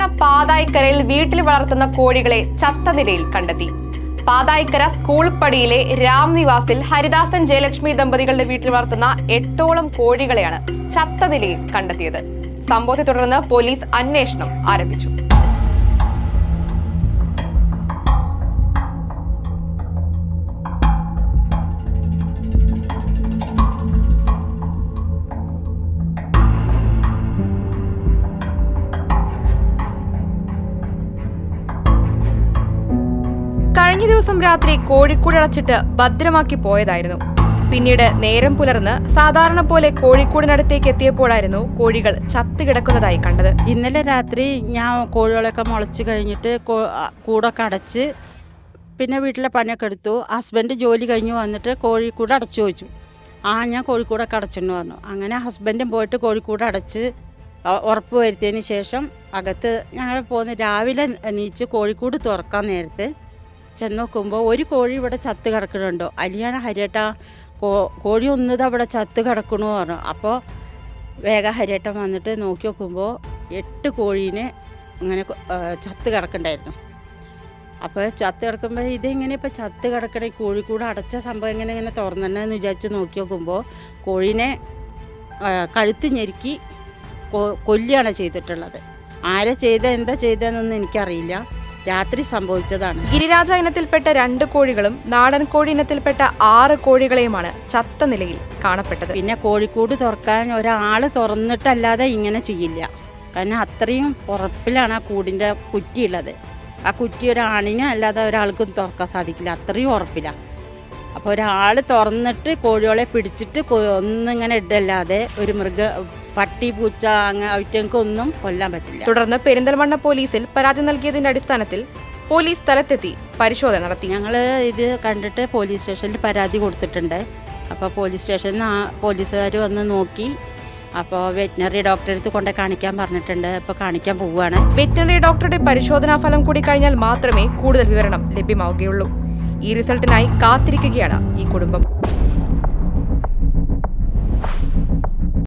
പെരിന്തൽമണ്ണ പാതായിക്കരയിൽ വീട്ടിൽ വളർത്തുന്ന കോഴികളെ ചത്ത നിലയിൽ കണ്ടെത്തി. പാതായിക്കര സ്കൂൾ പടിയിലെ രാം നിവാസിൽ ഹരിദാസൻ ജയലക്ഷ്മി ദമ്പതികളുടെ വീട്ടിൽ വളർത്തുന്ന എട്ടോളം കോഴികളെയാണ് ചത്ത നിലയിൽ കണ്ടെത്തിയത്. സംഭവത്തെ തുടർന്ന് പോലീസ് അന്വേഷണം ആരംഭിച്ചു. കഴിഞ്ഞ ദിവസം രാത്രി കോഴിക്കൂട് അടച്ചിട്ട് ഭദ്രമാക്കി പോയതായിരുന്നു. പിന്നീട് നേരം പുലർന്ന് സാധാരണ പോലെ കോഴിക്കോടിനടുത്തേക്ക് എത്തിയപ്പോഴായിരുന്നു കോഴികൾ ചത്തുകിടക്കുന്നതായി കണ്ടത്. ഇന്നലെ രാത്രി ഞാൻ കോഴികളൊക്കെ മുളച്ച് കഴിഞ്ഞിട്ട് കൂടൊക്കെ അടച്ച് പിന്നെ വീട്ടിലെ പണിയൊക്കെ എടുത്തു. ഹസ്ബൻഡ് ജോലി കഴിഞ്ഞ് വന്നിട്ട് കോഴിക്കൂട് അടച്ചു വെച്ചു ആ ഞാൻ കോഴിക്കൂടൊക്കെ അടച്ചെന്ന് പറഞ്ഞു. അങ്ങനെ ഹസ്ബൻഡും പോയിട്ട് കോഴിക്കൂട് അടച്ച് ഉറപ്പ് വരുത്തിയതിന് ശേഷം അകത്ത് ഞങ്ങൾ പോന്ന് രാവിലെ നീച്ച് കോഴിക്കൂട് തുറക്കാൻ നേരത്ത് ചെന്ന് നോക്കുമ്പോൾ ഒരു കോഴി ഇവിടെ ചത്ത് കിടക്കണുണ്ടോ? അലിയാന ഹരിയേട്ടാ കോ കോഴി ഒന്നത് അവിടെ ചത്ത് കിടക്കണു പറഞ്ഞു. അപ്പോൾ വേഗ ഹരിയേട്ടൻ വന്നിട്ട് നോക്കി നോക്കുമ്പോൾ എട്ട് കോഴീനെ ഇങ്ങനെ ചത്ത് കിടക്കണ്ടായിരുന്നു. അപ്പോൾ ചത്ത് കിടക്കുമ്പോൾ ഇതെങ്ങനെ ഇപ്പോൾ ചത്ത് കിടക്കണ? കോഴിക്കൂട് അടച്ച സംഭവം എങ്ങനെ ഇങ്ങനെ തുറന്നെന്ന് വിചാരിച്ച് നോക്കി നോക്കുമ്പോൾ കോഴീനെ കഴുത്ത് ഞെരുക്കി കൊല്ലുകയാണ് ചെയ്തിട്ടുള്ളത്. ആരെ ചെയ്ത എന്താ ചെയ്തതെന്നൊന്നും എനിക്കറിയില്ല. രാത്രി സംഭവിച്ചതാണ്. ഗിരിരാജ ഇനത്തിൽപ്പെട്ട രണ്ട് കോഴികളും നാടൻ കോഴി ഇനത്തിൽപ്പെട്ട ആറ് കോഴികളെയുമാണ് ചത്ത നിലയിൽ കാണപ്പെട്ടത്. പിന്നെ കോഴിക്കൂട് തുറക്കാൻ ഒരാൾ തുറന്നിട്ടല്ലാതെ ഇങ്ങനെ ചെയ്യില്ല. കാരണം അത്രയും ഉറപ്പിലാണ് ആ കൂടിന്റെ കുറ്റിയുള്ളത്. ആ കുറ്റി ഒരാണിനും അല്ലാതെ ഒരാൾക്കും തുറക്കാൻ സാധിക്കില്ല. അത്രയും ഉറപ്പിലാണ്. അപ്പോൾ ഒരാൾ തുറന്നിട്ട് കോഴികളെ പിടിച്ചിട്ട് ഒന്നിങ്ങനെ ഇടല്ലാതെ ഒരു മൃഗ പട്ടി പൂച്ച അങ്ങനെ അവറ്റങ്ങൾക്കൊന്നും കൊല്ലാൻ പറ്റില്ല. തുടർന്ന് പെരിന്തൽമണ്ണ പോലീസിൽ പരാതി നൽകിയതിന്റെ അടിസ്ഥാനത്തിൽ പോലീസ് സ്ഥലത്തെത്തി പരിശോധന നടത്തി. ഞങ്ങൾ ഇത് കണ്ടിട്ട് പോലീസ് സ്റ്റേഷനിൽ പരാതി കൊടുത്തിട്ടുണ്ട്. അപ്പോൾ പോലീസ് സ്റ്റേഷനിൽ നിന്ന് ആ പോലീസുകാർ വന്ന് നോക്കി. അപ്പോൾ വെറ്റിനറി ഡോക്ടറെ അടുത്ത് കൊണ്ട് കാണിക്കാൻ പറഞ്ഞിട്ടുണ്ട്. ഇപ്പോൾ കാണിക്കാൻ പോവുകയാണ്. വെറ്റിനറി ഡോക്ടറുടെ പരിശോധനാ ഫലം കൂടി കഴിഞ്ഞാൽ മാത്രമേ കൂടുതൽ വിവരണം ലഭ്യമാവുകയുള്ളൂ. ഈ റിസൾട്ടിനായി കാത്തിരിക്കുകയാണ് ഈ കുടുംബം.